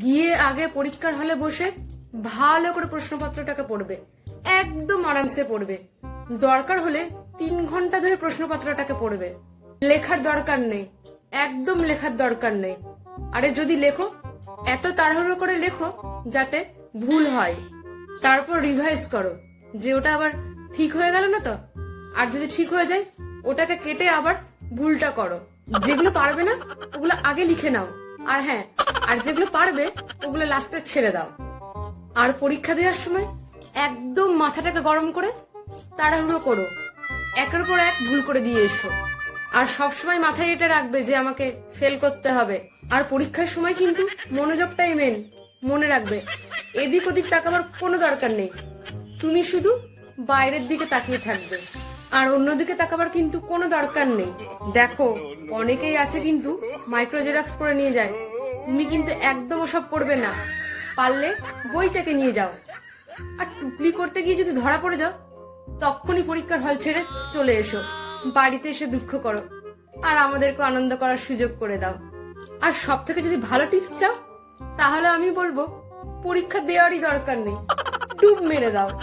গিয়ে আগে পরীক্ষার হলে বসে ভালো করে প্রশ্নপত্রটাকে পড়বে। একদম আরামসে পড়বে। দরকার হলে তিন ঘণ্টা ধরে প্রশ্নপত্রটাকে পড়বে। লেখার দরকার নেই। একদম লেখার দরকার নেই। আরে যদি লেখো, এত তাড়াহুড়ো করে লেখো যাতে ভুল হয়। তারপর রিভাইজ করো। যে ওটা আবার ঠিক হয়ে গেল না তো? আর যদি ঠিক হয়ে যায়, ওটাকে কেটে আবার ভুলটা করো। যেগুলো পারবে না, ওগুলো আগে লিখে নাও। আর হ্যাঁ আর যেগুলো পারবে, ওগুলো লাস্টে ছেড়ে দাও। আর পরীক্ষা দেওয়ার সময় একদম মাথাটাকে গরম করে তাড়াহুড়ো করো। একের পর এক ভুল করে দিয়ে এসো। আর সব সময় মাথায় এটা রাখবে যে আমাকে ফেল করতে হবে। আর পরীক্ষার সময় কিন্তু মনোযোগটাই মেন মনে রাখবে। এদিক ওদিক তাকাবার কোনো দরকার নেই। তুমি শুধু বাইরের দিকে তাকিয়ে থাকবে। আর অন্যদিকে তাকাবার কিন্তু কোনো দরকার নেই। দেখো, অনেকেই আছে কিন্তু মাইক্রো জেরক্স করে নিয়ে যায়। তুমি কিন্তু একদম ওসব করবে না। পারলে বইটাকে নিয়ে যাও। আর টুকলি করতে গিয়ে যদি ধরা পড়ে যাও তখনই পরীক্ষার হল ছেড়ে চলে এসো। বাড়িতে এসে দুঃখ করো। আর আমাদেরকে আনন্দ করার সুযোগ করে দাও। আর সব থেকে যদি ভালো টিপস চাও, তাহলে আমি বলব, পরীক্ষা দেওয়ারই দরকার নেই। ডুব মেরে দাও।